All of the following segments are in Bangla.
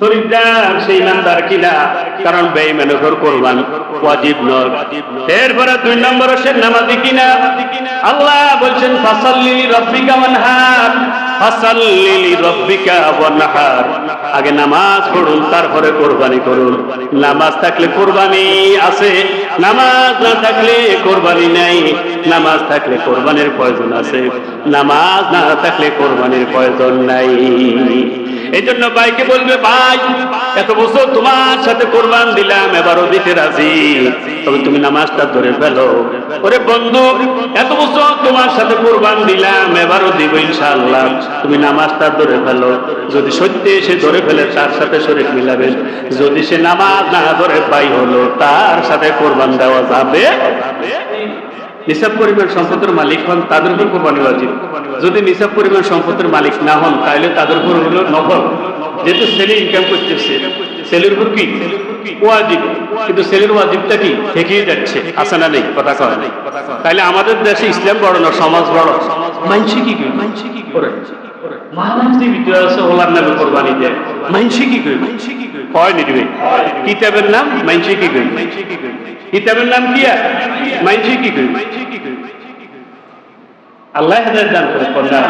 শরীরদার সেই ইমানদার কিনা কারণ বেঈমানের ঘর কোরবান ওয়াজিব নয়। এরপরে দুই নম্বর হচ্ছে নামাজি কিনা। আল্লাহ বলছেন, ফাসাল্লি রব্বিকা ওয়ানহার। ফাসাল্লি রব্বিকা ওয়ানহার। আগে নামাজ পড়ুন, তারপরে কোরবানি করুন। নামাজ থাকলে কোরবানি আছে, নামাজ না থাকলে কোরবানি নাই। নামাজ থাকলে কোরবানির প্রয়োজন আছে, নামাজ না থাকলে কোরবানির প্রয়োজন নাই। এই জন্য ভাইকে বলবে, ভাই, এত বছর তোমার সাথে কোরবান দিলাম, এবারও দিতে রাজি। তবে তুমি নামাজটা ধরে ফেলো। ওরে বন্ধু, এত বছর তোমার সাথে কোরবান দিলাম, এবারও দিব ইনশাআল্লাহ। তুমি নামাজটা ধরে ফেলো। যদি সত্যি সে ধরে ফেলে, তার সাথে শরীর মিলাবে। যদি সে নামাজ না ধরে, ভাই হলো, তার সাথে কোরবান দেওয়া যাবে। নিসাব পরিমাণ সম্পদের মালিক হন, তাদের উপর কোরবানি ওয়াজিব যদি নিসাব পরিমাণ সম্পদের মালিক না হন, তাহলে তাদের উপর হলো নফল যেহেতু ছেলে ইনকাম করতেছে ছেলের উপর কি? ওয়াজিব। কিন্তু ওয়াজিবটা কি? থেকেই যাচ্ছে। নেই? কথা কয়। নেই তাহলে আমাদের দেশে ইসলাম বড় না, সমাজ বড়? মানসি কি মানসি কি করে কিতাবের নাম মানসি কি কিতাবের নাম কি আর? মানসি কি কই মানসি কি কই আল্লাহ হেদায়েত দান করে কন্যা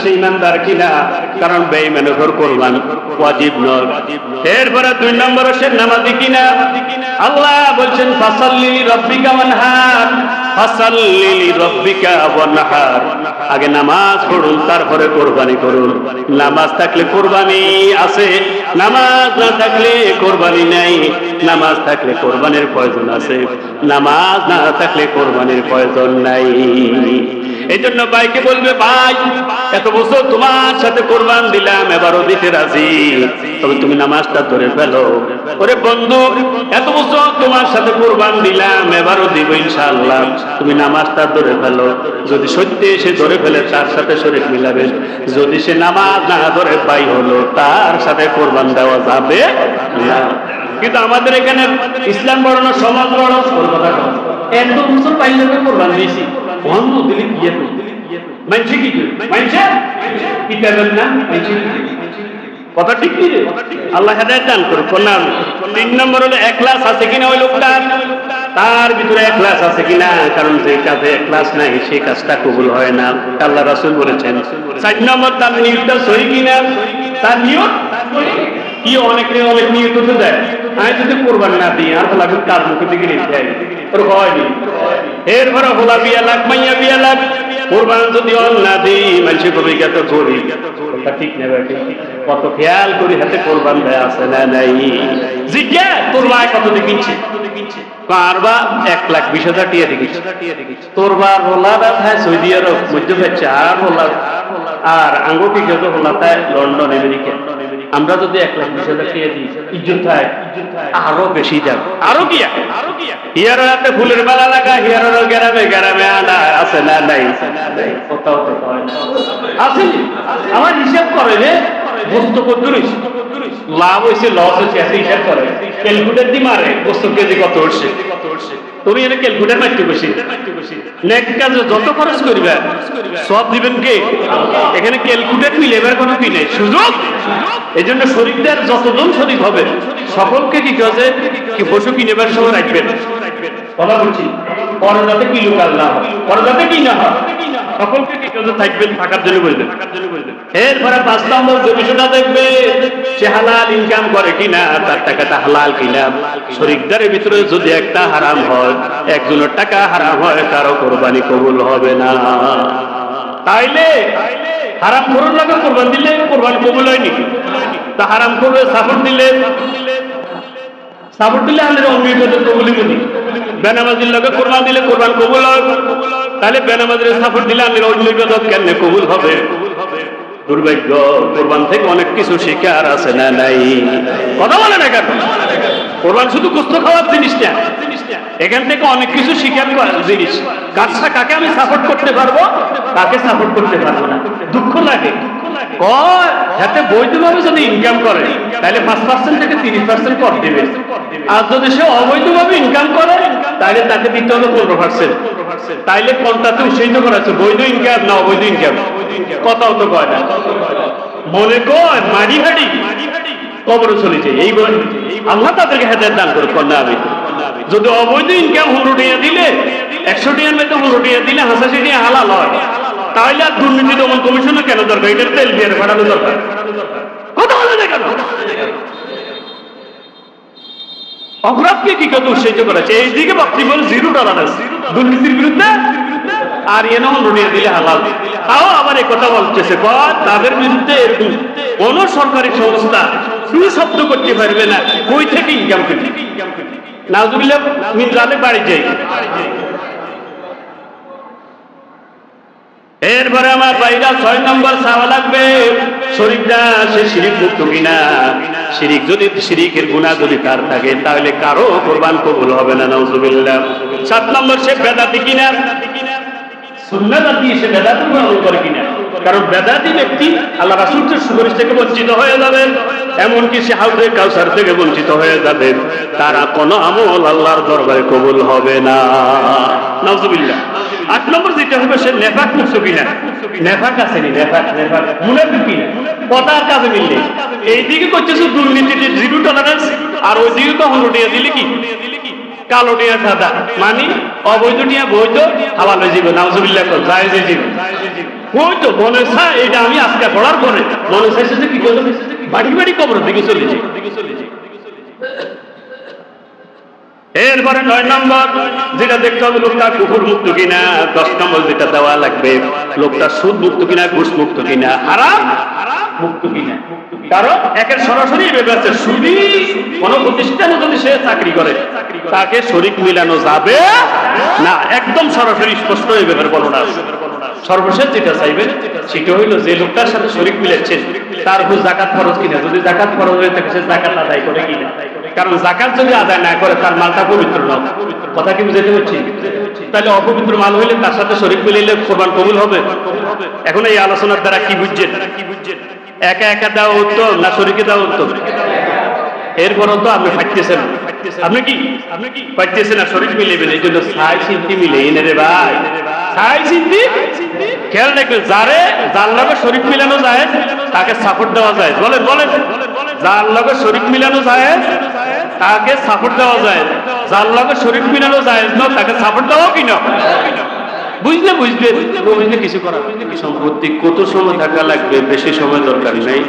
সেই ইমানদার কিনা, কারণ বেঈমানের ঘর কোরবান ওয়াজিব নয়। এরপরে দুই নম্বর হচ্ছে নামাজি কিনা। আল্লাহ বলছেন, ফাসাল্লি রব্বিকা ওয়ানহার। ফাসাল্লি রব্বিকা ওয়ানহার। আগে নামাজ পড়ুন, তারপরে কোরবানি করুন। নামাজ থাকলে কোরবানি আছে, নামাজ না থাকলে কোরবানি নাই। নামাজ থাকলে কোরবানির প্রয়োজন আছে, নামাজ না থাকলে কোরবানির প্রয়োজন নাই। এই জন্য ভাইকে বলবে, ভাই, এত বছর তোমার সাথে কোরবান দিলাম, এবারও দিতে রাজি। তবে তুমি নামাজটা ধরে ফেলো। ওরে বন্ধু, এত বছর তোমার সাথে কোরবান দিলাম, এবারও দিব ইনশাআল্লাহ। তুমি নামাজটা ধরে ফেলো। যদি সত্যি সে ধরে ফেলে, তার সাথে শরীর মিলাবেন যদি সে নামাজ না ধরে, ভাই হলো, তার সাথে কোরবান দেওয়া যাবে না। কিন্তু আমাদের এখানে ইসলাম বড় না সমাজ বড়। এত বছর পাইলে কোরবান দিয়েছি। করে মানছে কিতাবের নাম মানছে কি করে? কথা ঠিক আল্লাহ হেদায়েত দান করুন কোনা তিন নম্বর হলো একলাস আছে কিনা ওই লোকটার তার ভিতরে একলাস আছে কিনা কারণ যে কাজে একলাস নাই সেই কাজটা কবুল হয় না আল্লাহ রাসূল বলেছেন চার নম্বর তার নিয়তটা সহি কিনা তার নিয়ত কি অনেকে অনেক নিয়ত হতে দেয়। আমি যদি কোরবান না দিই, আর লাগবে কাজ মুখে দিকে নিতে হয় তোর হয়নি হোলা বিয়া লাগ মাইয়া বিয়া লাগ কোরবান যদি না দিই মানুষ কবি গেত ঠিক নেবে কত খেয়াল করি হাতে কোরবান দেয় আছে না নাই। তোর ভাই কত দেখিনছে কারবা এক লাখ বিশ হাজার টিয়া দেখিছে? তোর বা সৌদি আরব আর রোলা আর আঙ্গুটি যত হোলা তাই লন্ডন, আমেরিকা। আমরা যদি এক লাখ বিশ হাজার টিয়া দিই ইজ্জত থাকে আরও বেশি যাবে। আরও কি আরও কি হিয়ার রাতে ফুলের মালা লাগা হিয়ার গ্রামে গ্রামে আনা আছে না নাই? কোথাও তো আছে আমার হিসাব করে রে। বস্তু কত লাভ হয়েছে লস হয়েছে হিসাব করে। ক্যালকুলেটার দি মারে বস্তু কেজি কত উঠছে? তুমি এনে ক্যালকুলেটার মারতে বসি। নেক কাজে যত খরচ করবে, সব দিবেন কে? এখানে ক্যালকুলেট মিলেবার কোনো কি নেই? সুযোগ? এই জন্য শরীরটার যতজন শরীর হবে, সকলকে কি কাজে কি পশু কিনেবার সময় রাখবেন। কথা বলছি। পরে কি লোকাল না হয়? পরে কি না হয়? সকলকে কি থাকবেন থাকার জন্য বলবেন এরপরে পাঁচ নম্বর দেখবে, সে হালাল ইনকাম করে কিনা, তার টাকাটা হালাল কিনা। শরিকদারের ভিতরে যদি একটা হারাম হয়, একজনের টাকা হারাম হয়, কারও কোরবানি কবুল হবে না। তাইলে হারাম করুন লাগে কোরবান দিলে কোরবান কবুল হয়নি। তা হারাম করবে সাপোর্ট দিলে। দিলে আমাদের অঙ্গীকার কবুলি বলি বেনামাজির লগে কোরবান দিলে কোরবান কবুল হয়। তাহলে বেনামাজির সাপোর্ট দিলে আমাদের অঙ্গীকার কেমনে কবুল হবে? দুর্ভাগ্য কোরবান থেকে অনেক কিছু শিকার আছে না নাই? কথা বলে না কেন? কোরবান শুধু কুস্ত খাওয়ার জিনিস না। এখান থেকে অনেক কিছু শিকার জিনিস। কাজটা কাকে আমি সাপোর্ট করতে পারব? কাকে সাপোর্ট করতে পারব না? দুঃখ লাগে। কয়? হাতে বৈধভাবে যদি ইনকাম করে, তাহলে পাঁচ পার্সেন্ট থেকে তিরিশ পার্সেন্ট কর দিবে। আর যদি সে অবৈধভাবে ইনকাম করে, তাহলে তাকে দিতে হবে পনেরো পার্সেন্ট তাইলে কোনটাতে উৎসাহিত করা বৈধ ইনকাম না অবৈধ ইনকাম কথাও তো কয় না। মনে মারি হাড়ি এই আল্লাহ তাদেরকে দান করে কন্যা আমি যদি অবৈধ ইনকাম হুন্ডো টিয়া দিলে, একশো টিয়ার মধ্যে হুন্ডো টিয়া দিলে হাসাশি টিয়া হালাল হয়। তাহলে আর দুর্নীতি দমন কমিশনের কেন দরকার? এটার তেল দিয়ে ফাটানো দরকার। কথা বলে কেন? অপরাধকে কি উৎসাহিত করেছে? জিরো টলারেন্স দুর্নীতির বিরুদ্ধে আর লড়িয়ে দিলে হালাল। তাও আবার কথা বলতেছে তাদের বিরুদ্ধে কোন সরকারি সংস্থা তুমি শব্দ করতে পারবে না। কই থেকে ইনকাম করবে নাজুবিল্লাহ মির্জালে বাড়ি যাই। এরপরে আমার ভাইরা ছয় নম্বর চাওয়া লাগবে। শরীরটা সে শিরিক মুক্ত কিনা? শিরিক যদি শিরিকের গুণা যদি তার থাকে, তাহলে কারও কোরবান কবুল হবে না নজুবিল্লাহ সাত নম্বর, সে বেদাতি কিনা? সে কিনা? কারণ থেকে বঞ্চিত হয়ে এমনকি সে থেকে বঞ্চিত হয়ে যাবে। তারা কোনো আমল আল্লাহর দরবারে কবুল হবে না। নজুবিল্লাহ আট নম্বর যেটা হবে, সে নেফাক মুক্ত কিনা? নেফাক আছে নি? নেফাক নেফাক। কিনা? কথা আর কাজে মিললে। এইদিকে করতেছে দুর্নীতিতে জিরো টলারেন্স আর ওইদিকে কখন উঠিয়ে দিলে কি কালো টিয়া সাদা। মানে অবৈধ টিয়া, বৈধ নাউজুবিল্লাহ কর চায় এটা আমি আজকে পড়ার পরে। মনে চাইছে যে কি করব বাড়ি বাড়ি কবর দিকে চলে যাই এরপরে নয় নম্বর, যেটা দেখতে হবে লোকটা কুকুর মুক্ত কিনা, দশ নম্বর যেটা দেওয়া লাগবে, লোকটা সুদ মুক্ত কিনা ঘুষ মুক্ত কিনা, হারাম মুক্ত কিনা। কারণ একের সরাসরি ভেবে আছে, সুদি কোন প্রতিষ্ঠানে যদি সে চাকরি করে, তাকে শরিক মিলানো যাবে না। একদম সরাসরি স্পষ্ট এই ব্যাপারে বলো না। সর্বশেষ যেটা চাইবেন, সেটা হইল যে লোকটার সাথে শরিক মিলেছেন তার উপর জাকাত ফরজ কিনা? যদি জাকাত ফরজ হয়ে থাকে, সে জাকাত আদায় করে কিনা? কারণ জাকাত যদি আদায় না করে, তার মালটা পবিত্র নয়। কথা কি বুঝাতে হচ্ছে তাহলে অপবিত্র মাল হইলে তার সাথে শরিক মিলিলে কোরবান কবুল হবে? এখন এই আলোচনার দ্বারা কি বুঝছেন কি বুঝছেন? একা একা দেওয়া উত্তম না শরীকে দেওয়া উত্তম? এরপরও তো আপনি ফাটতেছেন আপনি কি? আপনি কি? ফাটতেছেন না শরীর মিলেবেন এই জন্য সাই চিন্তি মিলে। এনে রে ভাই। সাই চিন্তি খেয়াল রাখবেন যারে যার লগে শরীর মিলানো যায় তাকে সাপোর্ট দেওয়া যায়। বলেন বলেন। যার লগে শরীর মিলানো যায় তাকে সাপোর্ট দেওয়া যায়। যার লগে শরীর মিলানো যায় না তাকে সাপোর্ট দেওয়াও কিনা বুঝলে বুঝবে। বুঝলে কিছু করার সম্পত্তি কত সময় থাকা লাগবে বেশি সময় দরকার নেই।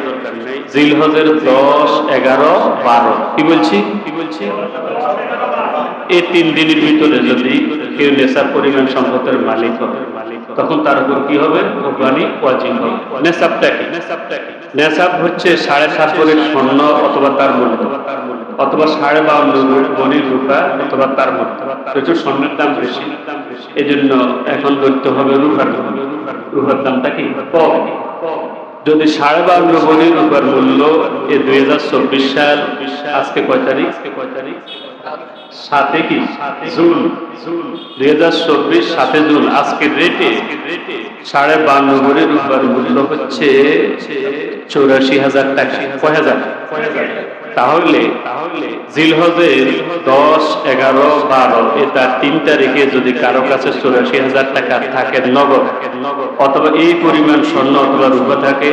জিলহজের দশ, এগারো, বারো। কি বলছি? কি বলছি? এই তিন দিনের ভিতরে যদি কেউ নেশার পরিমাণ সম্পদের মালিক হবে তখন তার উপর কি হবে? কোরবানি ওয়াজিব হবে। নেশাবটা কি? নেশাব হচ্ছে সাড়ে সাত করে স্বর্ণ অথবা তার মূল্য। অথবা সাড়ে বাউন্ন গণির রূপা অথবা তার মূল্য। প্রচুর স্বর্ণের দাম বেশি এই জন্য এখন ধরতে হবে রূপার রূপার দামটা কি? কম যদি সাড়ে বারো গণির রূপার মূল্য এ দুই হাজার চব্বিশ সাল, আজকে কয় তারিখ? কয় তারিখ সাতে কি? জুন। দুই হাজার চব্বিশ সাথে জুন। আজকের রেটে সাড়ে বারো করে রূপার মূল্য হচ্ছে চৌরাশি হাজার টাকা। কয় হাজার? তাহলে তাহলে জিলহজের দশ, এগারো, বারো এটা তিন তারিখে যদি কারও কাছে চৌরাশি হাজার টাকা থাকে নগদ, অথবা এই পরিমাণ স্বর্ণ অথবা রূপা থাকে,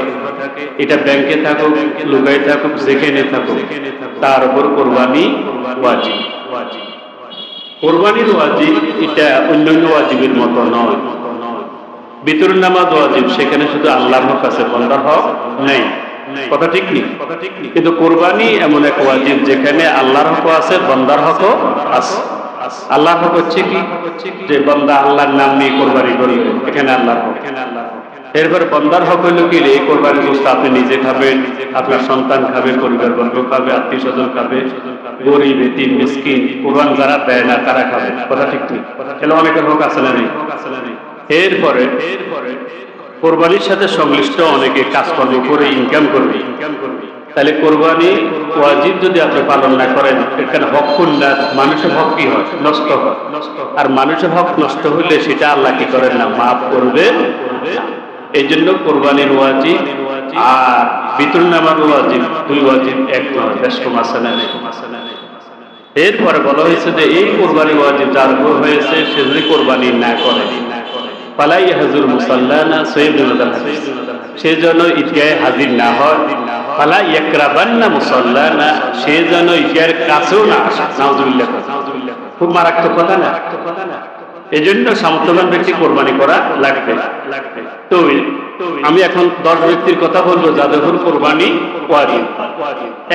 এটা ব্যাংকে থাকুক লুগাই থাকুক, যেখানে থাকুক, তার উপর কোরবানি ওয়াজিব। কোরবানির ওয়াজিব এটা অন্যান্য ওয়াজিবের মতো নয়। বিতর নামাজ ওয়াজিব, সেখানে শুধু আল্লাহর হক আছে, বন্দার হক নেই। কথা ঠিক নেই? কথা ঠিক নেই। কিন্তু কোরবানি এমন এক ওয়াজিব যেখানে আল্লাহর হক আছে বন্দার হক আছে। আল্লাহর হক হচ্ছে কি? যে বন্দা আল্লাহর নাম নিয়ে কোরবানি করবে এখানে আল্লাহর এখানে আল্লাহর হক। এরপর বন্দার হক হইল কি এই কোরবানি গোস্ত আপনি নিজে খাবেন আপনার সন্তান খাবে পরিবার বর্গ খাবে আত্মীয় স্বজন খাবে গরিব এতিম মিসকিন কোরবান যারা দেয় না তারা খাবে। কথা ঠিক নেই? তাহলে অনেকের হক না নেই। এরপরে এরপরে কোরবানির সাথে সংশ্লিষ্ট অনেকে কাজকর্ম করে ইনকাম করবে। ইনকাম করবে তাহলে কোরবানি ওয়াজিব যদি আপনি পালন না করেন, এখানে হক খুলনা মানুষের হক কি হয়? নষ্ট হয় আর মানুষের হক নষ্ট হইলে সেটা আল্লাহ কি করেন না? মাফ করবে এই জন্য কোরবানির ওয়াজিব আর বিতর নামার ওয়াজিব, দুই ওয়াজিব এক নয়, ব্যস্ত মাসানা নেই। এরপরে বলা হয়েছে যে এই কোরবানি ওয়াজিব যার হয়েছে, সে যদি কোরবানি না করে পালাই হাজুর সে যেন ঈদগাহে হাজির না হয়। পালা সে যেন ঈদগাহের কাছেও না খুব মারাত্মক কথা না? এই জন্য ব্যক্তি কোরবানি করা লাগবে। তো আমি এখন দশ ব্যক্তির কথা বলব, যাদের উপর কোরবানি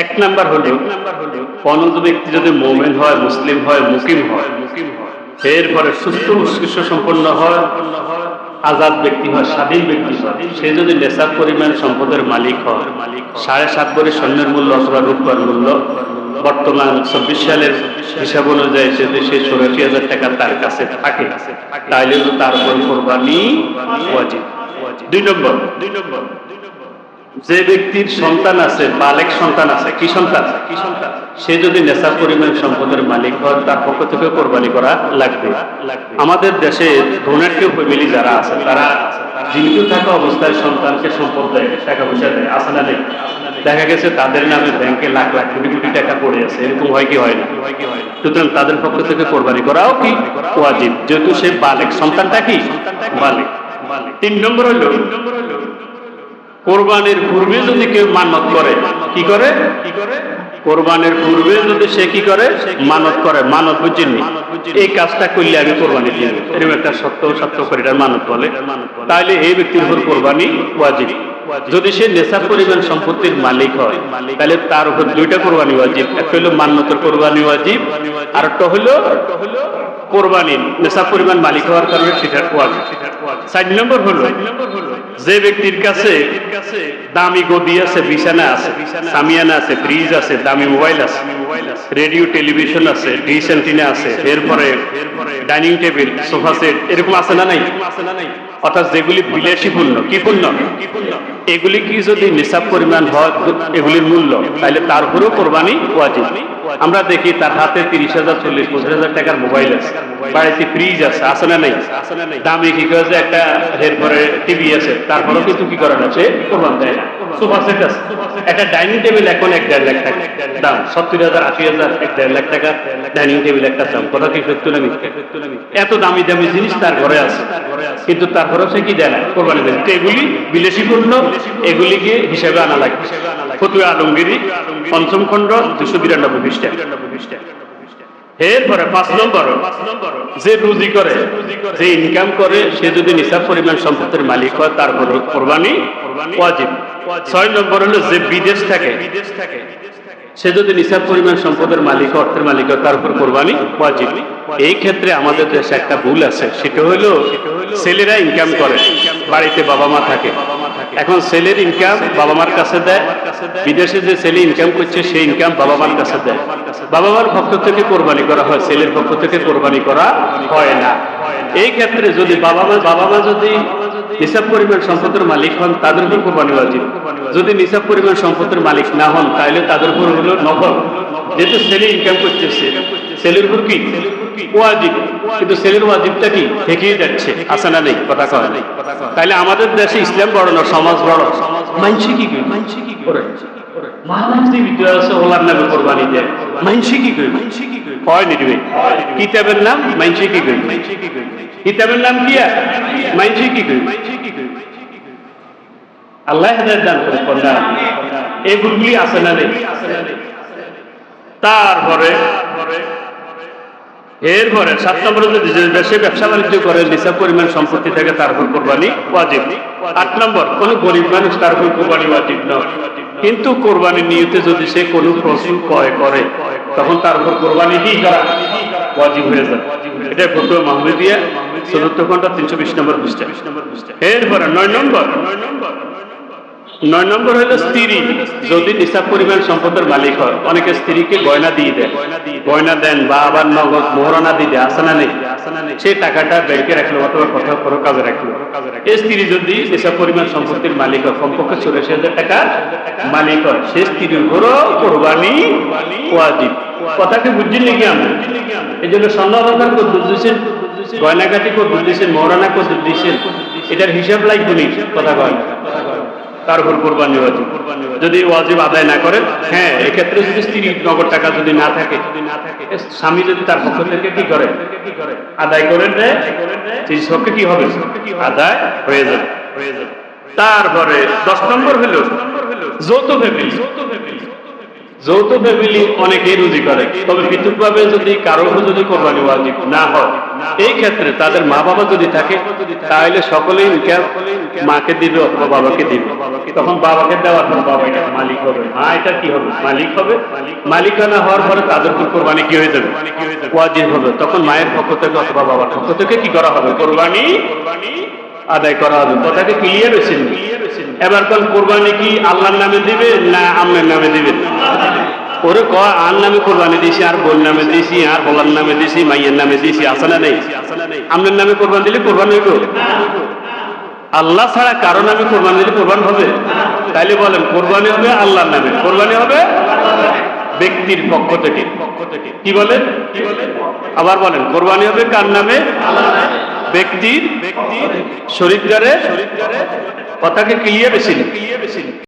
এক নাম্বার হলো কোন ব্যক্তি যদি মোমেন হয়, মুসলিম হয় মুকিম হয় মুকিম হয় এরপরে সুস্থ উৎকৃষ্ট সম্পন্ন হয়, আজাদ ব্যক্তি হয়, স্বাধীন ব্যক্তি হয়। সে যদি নেশার পরিমাণ সম্পদের মালিক হয়, সাড়ে সাত করে স্বর্ণের মূল্য অথবা রূপার মূল্য, বর্তমান চব্বিশ সালের হিসাব অনুযায়ী যদি সে চৌরাশি হাজার টাকা তার কাছে থাকে তাহলে তার উপর কোরবানি দুই নম্বর দুই নম্বর। যে ব্যক্তির সন্তান আছে বালেক সন্তান আছে, কি সন্তান? কি সন্তান? সে যদি নেশার পরিমাণ সম্পদের মালিক হয়, তার পক্ষ থেকে কোরবানি করা লাগবে। আমাদের দেশে কেউ ফ্যামিলি যারা আছে, তারা জীবিত থাকা অবস্থায় সন্তানকে সম্পদ দেয়, টাকা পয়সা দেয় আসে না নেই? দেখা গেছে তাদের নামে ব্যাংকে লাখ লাখ কোটি কোটি টাকা পড়ে আছে, এরকম হয় কি হয় না? সুতরাং তাদের পক্ষ থেকে কোরবানি করাও কি ওয়াজিব? যেহেতু সে বালেক সন্তানটা কি? বালেক তিন নম্বর হলো কোরবানির পূর্বে যদি কেউ মানত করে, কি করে? কি করে কোরবানির পূর্বে যদি সে কি করে? মানত করে। মানত বুঝিনি এই কাজটা করলে আমি কোরবানি দিই এরকম একটা সত্য সত্য করে এটার মানত বলে। তাহলে এই ব্যক্তির উপর কোরবানি ওয়াজিব। যদি সে নেশার পরিমাণ সম্পত্তির মালিক হয় তাহলে তার উপর দুইটা কোরবানি ওয়াজিব। একটা হলো মান্যতের কোরবানি ওয়াজিব আর একটা হলো কোরবানি নেশা পরিমাণ মালিক হওয়ার কারণে সেটা ওয়াজিব চার নম্বর হলো, যে ব্যক্তির কাছে দামি গদি আছে, বিছানা আছে, সামিয়ানা আছে, ফ্রিজ আছে, দামি মোবাইল আছে, রেডিও, টেলিভিশন আছে, ডিশ অ্যান্টিনা আছে, এরপরে ডাইনিং টেবিল, সোফা সেট, এরকম আছে না নাই? অর্থাৎ যেগুলি বিলাসী পূর্ণ কি পূর্ণ? এগুলি কি যদি নিসাব পরিমাণ হয়, এগুলির মূল্য, তাহলে তার উপরেও কোরবানি ওয়াজিব আমরা দেখি তার হাতে তিরিশ হাজার, চল্লিশ পঁচিশ হাজার টাকার মোবাইল আছে। বাড়িতে ফ্রিজ আছে আছে না নাই? দামি কি করেছে একটা এরপরে টিভি আছে, তারপরেও কিন্তু কি করে না সে কোরবান দেয় না। আছে। একটা ডাইনিং টেবিল এখন এক দেড় লাখ টাকা। দাম সত্তর হাজার, আশি হাজার, এক দেড় লাখ টাকা। ডাইনিং টেবিল একটা দাম। কথা কি সত্য এত দামি দামি জিনিস তার ঘরে আছে। কিন্তু তারপরেও সে কি দেয় না? কোরবানি দেয় এগুলি বিলেসী এগুলিকে হিসেবে আনা লাগবে ফতুয়া আলমগিরি পঞ্চম খণ্ড, দুশো বিরানব্বই পৃষ্ঠা। এরপরে পাঁচ নম্বর। যে রুজি করে, যে ইনকাম করে, সে যদি নিসাব পরিমাণ সম্পত্তির মালিক হয় কোরবানি ওয়াজিব। ছয় নম্বর হলো যে বিদেশ থাকে, সে যদি নিসাব পরিমাণ সম্পদের মালিক, অর্থের মালিক হয়, তার উপর কোরবানি ওয়াজিব। এই ক্ষেত্রে আমাদের দেশে একটা ভুল আছে, সেটা হলো ছেলেরা ইনকাম করে, বাড়িতে বাবা মা থাকে। এখন ছেলের ইনকাম বাবা মার কাছে দেয়, বিদেশে যে ছেলে ইনকাম করছে, সেই ইনকাম বাবা মার কাছে দেয়। বাবা মার পক্ষ থেকে কোরবানি করা হয়, ছেলের পক্ষ থেকে কোরবানি করা হয় না। এই ক্ষেত্রে যদি বাবা মা বাবা মা যদি নিসাব পরিমাণ সম্পদের মালিক হন, তাদের উপর কোরবানি ওয়াজিব। যদি নিসাব পরিমাণ সম্পদের মালিক না হন, তাহলে তাদের উপর হলো নফল। যেহেতু ছেলে ইনকাম করতেছে ছেলের উপর কি? ওয়াজিব। কিন্তু ছেলের ওয়াজিবটা কি? থেকেই যাচ্ছে। আসে না নেই? কথা কয়। নেই তাহলে আমাদের দেশে ইসলাম বড় না, সমাজ বড়? মানসি কি মানসি কি করে কিতাবের কি করে তারপরে এরপরে সাত নম্বরে যদি দেশে ব্যবসা বাণিজ্য করে নিসাব পরিমাণ সম্পত্তি থাকে, তার উপর কোরবানি ওয়াজিব। আট নম্বর, কোন গরিব মানুষ তার উপর কোরবানি ওয়াজিব নয়। কিন্তু কোরবানির নিয়তে যদি সে কোনো পশু ক্রয় করে, তখন তার উপর কোরবানি কি করা ওয়াজিব হয়ে যায়। এটা ফতুয়া মাহমুদিয়া, চতুর্থ ঘণ্টা তিনশো বিশ নম্বর পৃষ্ঠা। এরপরে নয় নম্বর নয় নম্বর নয় নম্বর হলো স্ত্রী। যদি নিসাব পরিমাণ সম্পদের মালিক হয়, অনেকে স্ত্রীকে গয়না দিয়ে দেন গয়না দেন বা আবার নগদ মোহরানা দিয়ে দেয়, আসনা নেই। সেই টাকাটা ব্যাংকে রাখল অথবা কোথাও কোনো কাজে রাখল। এই স্ত্রী যদি নিসাব পরিমাণ সম্পত্তির মালিক হয়, কমপক্ষে চল্লিশ হাজার টাকা মালিক হয়। সে স্ত্রীর উপরও কোরবানি ওয়াজিব কথাকে বুঝছেন নাকি আমি এই জন্য স্বর্ণ অলঙ্কার কদ্দুর দিয়েছেন গয়নাঘাটি কদ্দুর দিয়েছেন, মোহরানা কদ্দুর দিয়েছেন। এটার হিসাব লাগবে কথা কয় তার উপর কোরবানি ওয়াজিব যদি ওয়াজিব আদায় না করেন হ্যাঁ এক্ষেত্রে যদি স্ত্রী নগদ টাকা যদি না থাকে যদি না থাকে স্বামী যদি তার পক্ষ থেকে কি করে? আদায় করেন দেয় সেই সবকে কি হবে? আদায় হয়ে যাবে। তারপরে দশ নম্বর হলো, যৌথ ফ্যামিলি যৌথ ফ্যামিলি অনেকেই রুজি করে। তবে পৃথকভাবে যদি কারও যদি কোরবানি ওয়াজিব না হয়, এই ক্ষেত্রে তাদের মা বাবা যদি থাকে, তাহলে সকলেই মাকে দিবে অথবা বাবাকে দিবে। তখন বাবাকে দেওয়ার পর বাবা এটা মালিক হবে। মা, এটা কি হবে? মালিক হবে। মালিকানা হওয়ার পরে তাদের উপর কোরবানি কি হয়ে যাবে? ওয়াজিব হবে। তখন মায়ের পক্ষ থেকে অথবা বাবার পক্ষ থেকে কি করা হবে? কোরবানি কোরবানি আদায় করা হবে। কথাকে ক্লিয়ার হয়েছে। এবার কোন কোরবানি কি আল্লাহর নামে দিবে না আমের নামে দিবে? ওরে ক, আর নামে কোরবানি দিয়েছি আর বোন নামে দিয়েছি আর বলার নামে দিয়েছি মাইয়ের নামে দিয়েছি আসে না নেই? আমনের নামে কোরবানি দিলে কোরবানি হইব? আল্লাহ ছাড়া কারও নামে কোরবানি দিলে কোরবান হবে? তাইলে বলেন, কোরবানি হবে আল্লাহর নামে। কোরবানি হবে ব্যক্তির পক্ষ থেকে। পক্ষ থেকে কি বলেন কি বলেন? আবার বলেন, কোরবানি হবে কার নামে? ব্যক্তির শরীর কথাকে ক্লিয়ার বেশি।